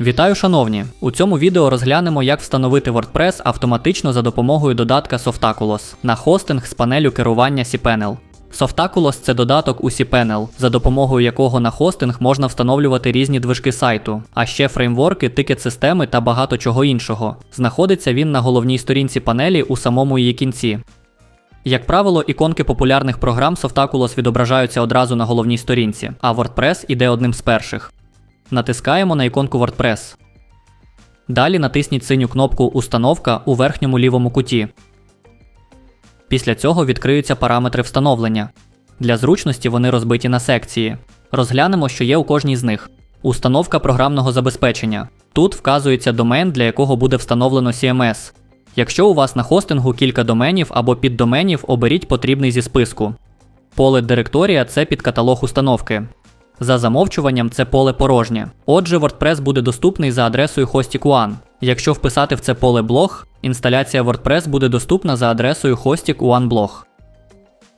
Вітаю, шановні! У цьому відео розглянемо, як встановити WordPress автоматично за допомогою додатка Softaculos на хостинг з панелю керування cPanel. Softaculos – це додаток у cPanel, за допомогою якого на хостинг можна встановлювати різні движки сайту, а ще фреймворки, тикет-системи та багато чого іншого. Знаходиться він на головній сторінці панелі у самому її кінці. Як правило, іконки популярних програм Softaculos відображаються одразу на головній сторінці, а WordPress іде одним з перших. Натискаємо на іконку WordPress. Далі натисніть синю кнопку Установка у верхньому лівому куті. Після цього відкриються параметри встановлення. Для зручності вони розбиті на секції. Розглянемо, що є у кожній з них. Установка програмного забезпечення. Тут вказується домен, для якого буде встановлено CMS. Якщо у вас на хостингу кілька доменів або піддоменів, оберіть потрібний зі списку. Поле директорія це підкаталог установки. За замовчуванням це поле порожнє. Отже, WordPress буде доступний за адресою Hostik One. Якщо вписати в це поле блог, інсталяція WordPress буде доступна за адресою Hostik One Blog.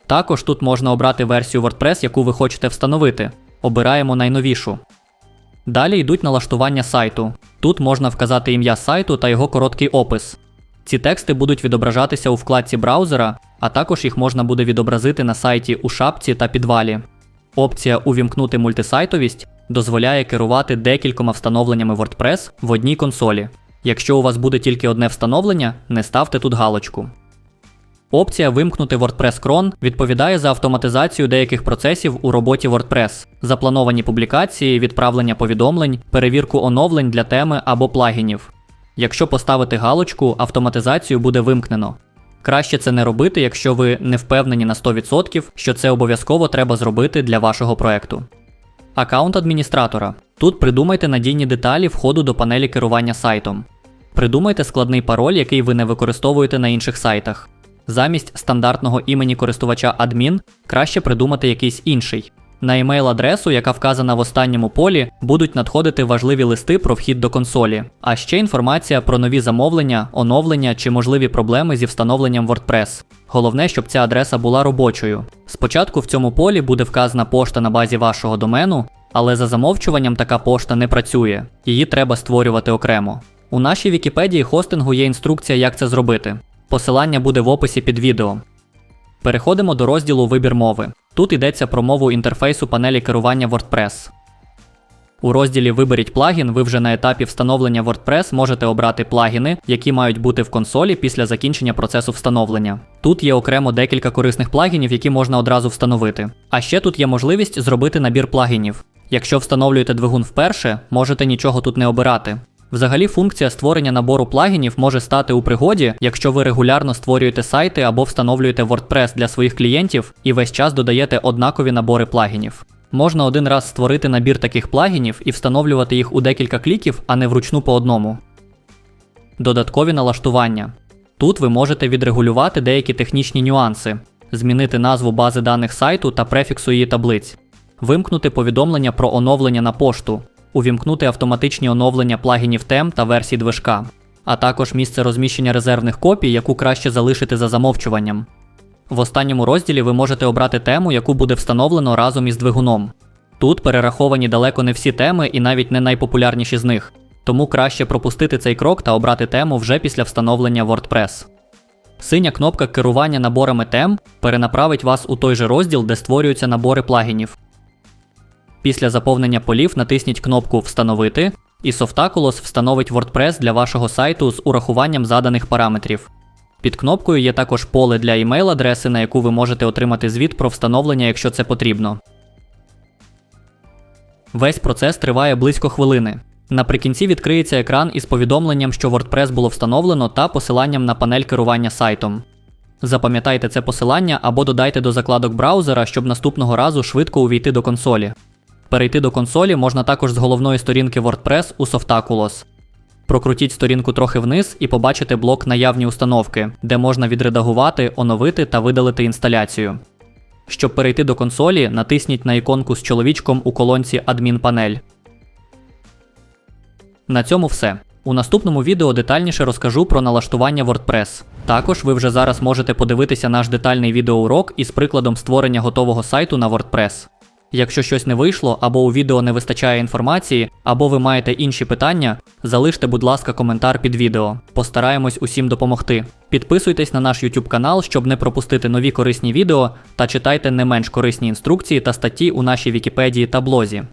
Також тут можна обрати версію WordPress, яку ви хочете встановити. Обираємо найновішу. Далі йдуть налаштування сайту. Тут можна вказати ім'я сайту та його короткий опис. Ці тексти будуть відображатися у вкладці браузера, а також їх можна буде відобразити на сайті у шапці та підвалі. Опція Увімкнути мультисайтовість дозволяє керувати декількома встановленнями WordPress в одній консолі. Якщо у вас буде тільки одне встановлення, не ставте тут галочку. Опція Вимкнути WordPress Cron відповідає за автоматизацію деяких процесів у роботі WordPress, заплановані публікації, відправлення повідомлень, перевірку оновлень для теми або плагінів. Якщо поставити галочку, автоматизацію буде вимкнено. Краще це не робити, якщо ви не впевнені на 100%, що це обов'язково треба зробити для вашого проекту. Аккаунт адміністратора. Тут придумайте надійні деталі входу до панелі керування сайтом. Придумайте складний пароль, який ви не використовуєте на інших сайтах. Замість стандартного імені користувача адмін краще придумати якийсь інший. На емейл-адресу, яка вказана в останньому полі, будуть надходити важливі листи про вхід до консолі, а ще інформація про нові замовлення, оновлення чи можливі проблеми зі встановленням WordPress. Головне, щоб ця адреса була робочою. Спочатку в цьому полі буде вказана пошта на базі вашого домену, але за замовчуванням така пошта не працює, її треба створювати окремо. У нашій Вікіпедії хостингу є інструкція, як це зробити. Посилання буде в описі під відео. Переходимо до розділу Вибір мови. Тут йдеться про мову інтерфейсу панелі керування WordPress. У розділі Виберіть плагін ви вже на етапі встановлення WordPress можете обрати плагіни, які мають бути в консолі після закінчення процесу встановлення. Тут є окремо декілька корисних плагінів, які можна одразу встановити. А ще тут є можливість зробити набір плагінів. Якщо встановлюєте двигун вперше, можете нічого тут не обирати. Взагалі, функція створення набору плагінів може стати у пригоді, якщо ви регулярно створюєте сайти або встановлюєте WordPress для своїх клієнтів і весь час додаєте однакові набори плагінів. Можна один раз створити набір таких плагінів і встановлювати їх у декілька кліків, а не вручну по одному. Додаткові налаштування. Тут ви можете відрегулювати деякі технічні нюанси, змінити назву бази даних сайту та префіксу її таблиць, вимкнути повідомлення про оновлення на пошту, увімкнути автоматичні оновлення плагінів тем та версій движка, а також місце розміщення резервних копій, яку краще залишити за замовчуванням. В останньому розділі ви можете обрати тему, яку буде встановлено разом із двигуном. Тут перераховані далеко не всі теми і навіть не найпопулярніші з них, тому краще пропустити цей крок та обрати тему вже після встановлення WordPress. Синя кнопка керування наборами тем перенаправить вас у той же розділ, де створюються набори плагінів. Після заповнення полів натисніть кнопку Встановити, і Softaculos встановить WordPress для вашого сайту з урахуванням заданих параметрів. Під кнопкою є також поле для імейл-адреси, на яку ви можете отримати звіт про встановлення, якщо це потрібно. Весь процес триває близько хвилини. Наприкінці відкриється екран із повідомленням, що WordPress було встановлено, та посиланням на панель керування сайтом. Запам'ятайте це посилання або додайте до закладок браузера, щоб наступного разу швидко увійти до консолі. Перейти до консолі можна також з головної сторінки WordPress у Softaculos. Прокрутіть сторінку трохи вниз і побачите блок Наявні установки, де можна відредагувати, оновити та видалити інсталяцію. Щоб перейти до консолі, натисніть на іконку з чоловічком у колонці Адмінпанель. На цьому все. У наступному відео детальніше розкажу про налаштування WordPress. Також ви вже зараз можете подивитися наш детальний відеоурок із прикладом створення готового сайту на WordPress. Якщо щось не вийшло, або у відео не вистачає інформації, або ви маєте інші питання, залиште, будь ласка, коментар під відео. Постараємось усім допомогти. Підписуйтесь на наш YouTube канал, щоб не пропустити нові корисні відео, та читайте не менш корисні інструкції та статті у нашій Вікіпедії та блозі.